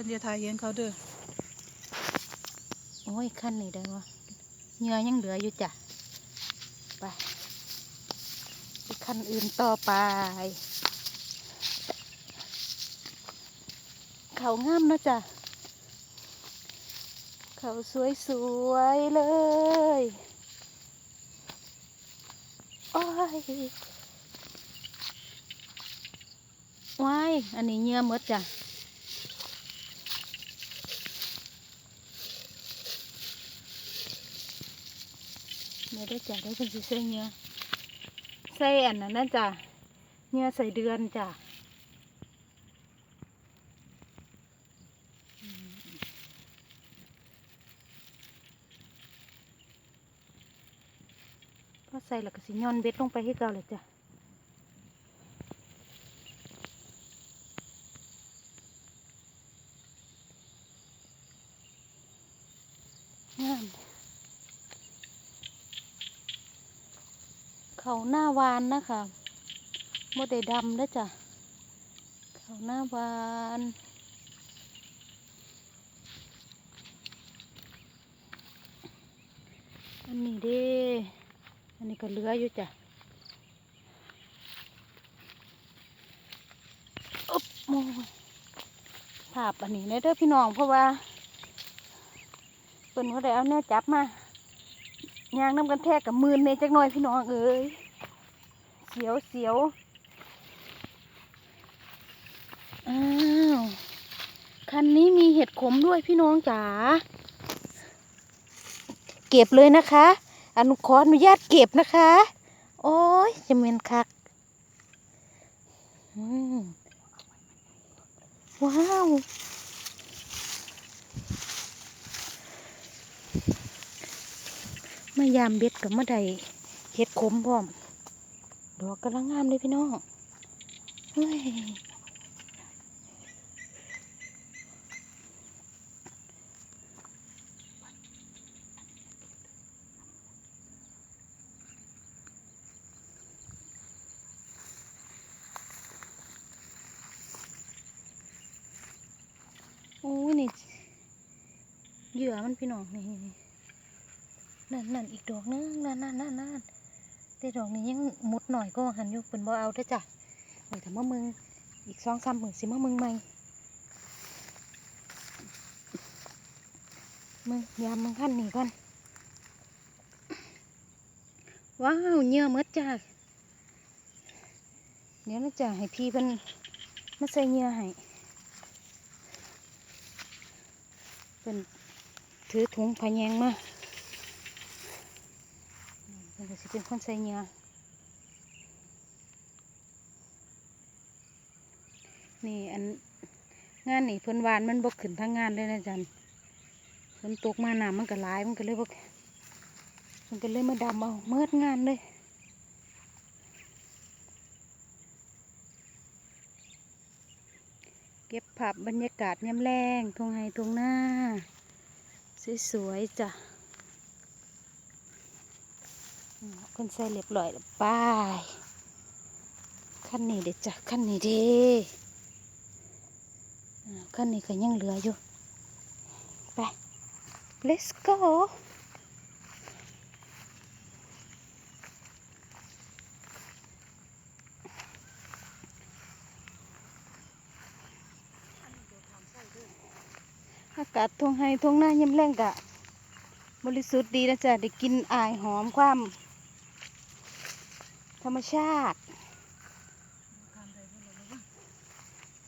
พิ่นจะถ่ายเห็นเขาเด้อโอ้ยขั้นนี้ได้วะเหงื่อยังเหลืออยู่จ้ะไปขั้นอื่นต่อไป เขางามนะจ้ะเขาสวยๆเลยโอ้ยว้ายอันนี้เงื่อมดจ้ะ เดี๋ยได้จ้ะได้คนสิใส่เนื้อใส่อันนั้นนะจ้ะเนื้อใส่เดือนจ้ะพอใส่แล้วก็สิย้อนเบ็ดลงไปให้เก่าเลยจ้ะงาม เขาหน้าวานนะคะโมได้ดำเด้อจ้ะเขาหน้าวานอันนี้เด้อันนี้ก็เหลืออยู่จ้ะอุ๊บโอ้ยภาพอันนี้เด้อพี่น้องเพราะว่าเปิ่นเขาได้เอาเนี่ยจับมา ยางน้ำกันแทกกับมือในจักหน่อยพี่น้องเอ้ยเสียวเสียวอ้าวคันนี้มีเห็ดขมด้วยพี่น้องจ๋าเก็บเลยนะคะ อนุขออนุญาตเก็บนะคะ โอ้ยจะเมนคักอืมว้าว มายามเบ็ดกับมะไดเห็ดขมพร้อม ดอกกำลังงามเลยพี่น้องเฮ้ยโอ้ยนี่เหยื่อมันพี่น้องนี่ นั่นนั่นอีกดอกนึงนั่นนั่นนั่นนั่นแต่ดอกนี้ยังมุดหน่อยก็หันอยู่เป็นบ่เอาเด้จ้ะเดี๋ยวถ้ามามึงอีกสองสามหมื่นสิมามึงใหม่มึงยามมึงขั้นนี่ก่อนว้าวเหยื่อมดจ้ะเดี๋ยวนะจ้ะให้พี่เพิ่นมาใส่เหยื่อให้เป็นถือถุงพะแยงมา มันก็สิเป็นคนใส่เหงื่อนี่อันงานนี่เพิ่นวานมันบกขึ้นทั้งงานเลยนะจันฝนตกมาหนามันก็หลายมันก็เลยบกมันก็เลยมาดำเอาเมิดงานเลยเก็บภาพบรรยากาศยามแรงทงไฮทงหน้า สวยๆจ้ะ อืมคนใส่เรียบร้อยแล้วไป้ายขั้นนี้เด็ดจ้ะขั้นนี้ด้อ่าขั้นนี้ก็ยังเหลืออยู่ ไป let's go อากาศทงไฮทงหน้าเยิ้มแรงกะ บริสุทธิ์ดีนะจ๊ะ ได้กินอายหอมความ รรมชาติ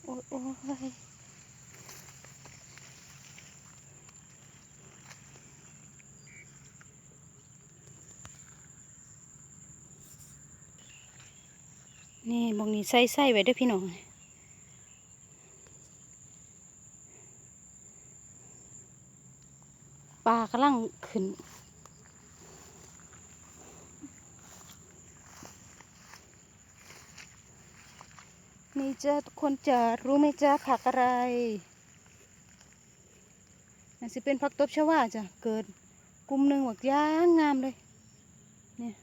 โอ้ยโอ้ยนี่บองนี้ใส่ใส่ไว้ด้วยพี่น้องปลากำลังขึ้น จ้าทุกคนจะรู้ไหมจ้าผักอะไรนั่นสิเป็นผักตบชวาจ้ะเกิดกลุ่มหนึ่งหวกย่างงามเลยเนี่ย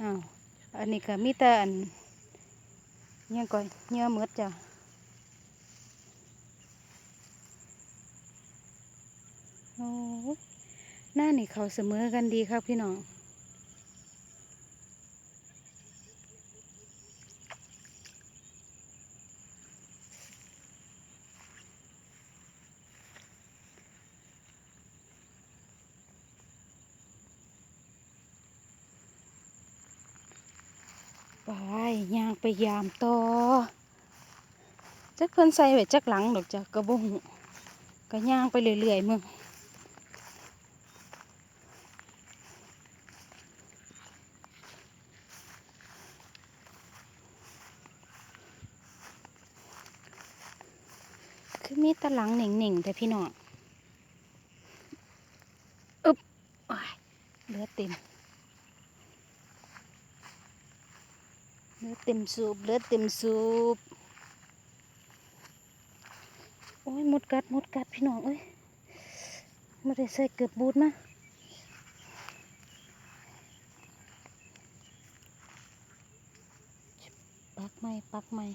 อ้าวอันนี้ก็มีแต่อันยังก่อนเนื้อมืดจ้ะ หน้านี่เขาเสมอกันดีครับพี่น้องไปย่างไปยามต่อจักเพิ่นใส่ไว้จักหลังดอกจ้ะกระบุงก็ย่างไปเรื่อยๆมึงคือมีแตะหลังหนิ่งๆแต่พี่น้องอึ๊บเหลือดเต็มเลือดเต็มสูบเลือดเต็มสูบโอ้ยหมดกัดหมดกัดพี่น้องเอ้ยไม่ได้ใส่เกือบบูดมาปักไม่ปักไม่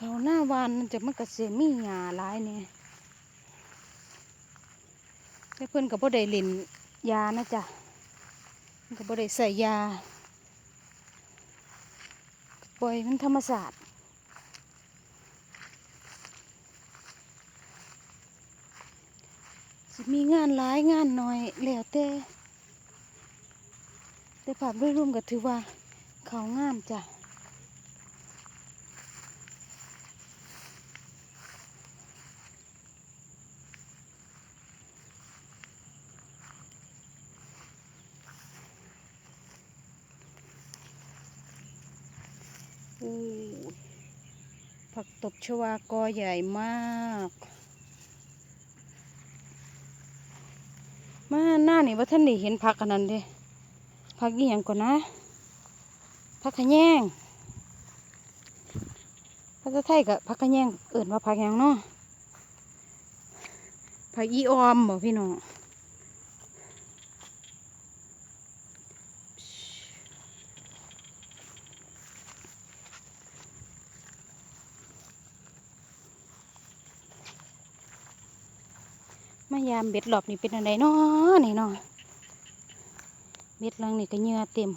เขาหน้าวานมันจะมันกระเสียมีหยาหลายเนี่ยแต่เพื่อนกับบ่ได้เลินยานะจ๊ะกับบ่ได้ใส่ยา ปล่อยมันธรรมศาสตร์สิมีงานหลายงานน้อยแล้วแต่แต่ภาพโดยรวมก็ถือว่าเขางามจ้ะ ผักตบชวากอใหญ่มาก มาหน้านี่ว่าท่านได้เห็นผักอันนั้นเด้ผักอีหยังก่อนนะผักขะแยงภาษาไทยกับผักขะแยงเอิ่นว่าผักหยังเนาะผักอีออมบ่พี่น้อง ยามเบ็ดหลอบนี่เป็นอะไรเนาะนี่เนาะเบ็ดลังนี่ก็เหงื่อเต็ม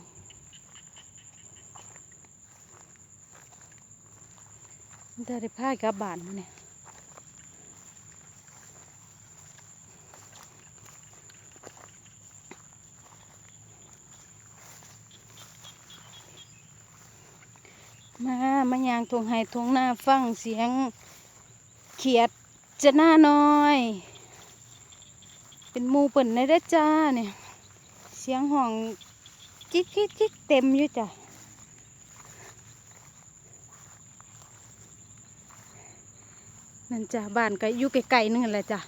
ได้พากับบานมาเนี่ยมามายางทวงไห้ทวงหน้าฟังเสียงเขียดจะหน้าน้อย เป็นมูเปิ่นในเด้จ้าเนี่ย เสียงห้องจิ๊กจิ๊กจิ๊กเต็มอยู่จ้ะนั่นจ้ะบ้านก็อยู่ไกลๆนึงนั่นแหละจ้ะ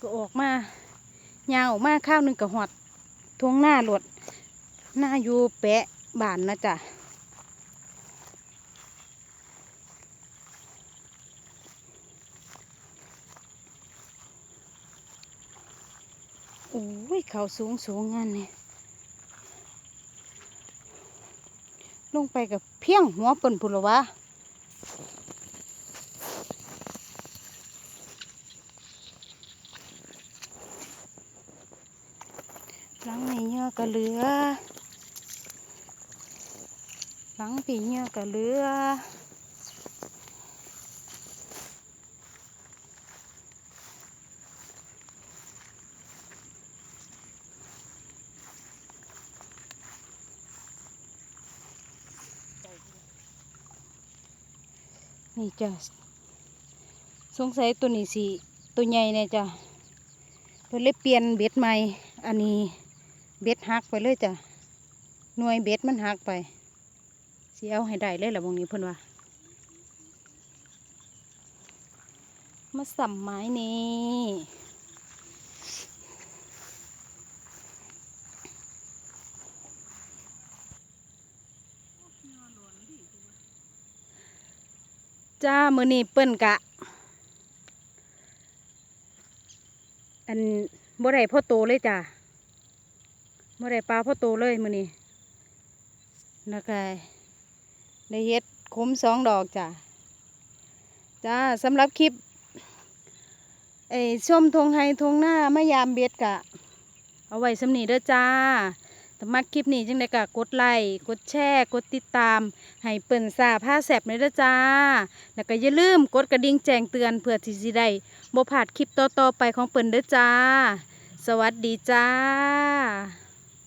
ก็ออกมายางออกมาข้าวหนึงกับหอดทวงหน้าหลดหน้าอยู่แปะบ้านนะจ้ะ อ้ยเขาสูงสูงงานนี่ลงไปกับเพียงหัวเปิ่นพุนละวะหลังในี้เหยื่อก็เหลือ หลังปีเหยื่อก็เหลือ นี่จ้ะสงสัยตัวนี้สิตัวใหญ่เนี่ยจ้ะเพิ่นเลยเปลี่ยนเบ็ดใหม่ อันนี้เบ็ดหักไปเลยจ้ะหน่วยเบ็ดมันหักไปสีเอาให้ได้เลยแหละวงนี้เพิ่นว่ามาสัมไม้นี่ จ้ามือนี้เปิ้นกะ อันบ่ได้พ่อโตเลยจ้าบ่ได้ปลาพ่อโตเลยมือนี้แล้วก็ได้เฮ็ดขมสองดอกจ้าจ้าสำหรับคลิปไอ้ส้มทงไฮทงหน้ามายามเบ็ดกะ เอาไว้สำนีเด้อจ้า ถ้ามักคลิปนี้จังไดก็กดไลค์กดแชร์กดติดตาม ให้เปิ่นซาผ้าแสบเลยเด้อจ้า แล้วก็อย่าลืมกดกระดิ่งแจ้งเตือนเพื่อที่สิได้บ่พลาดคลิปต่อๆไปของเปิ่นเด้อจ้า สวัสดีจ้า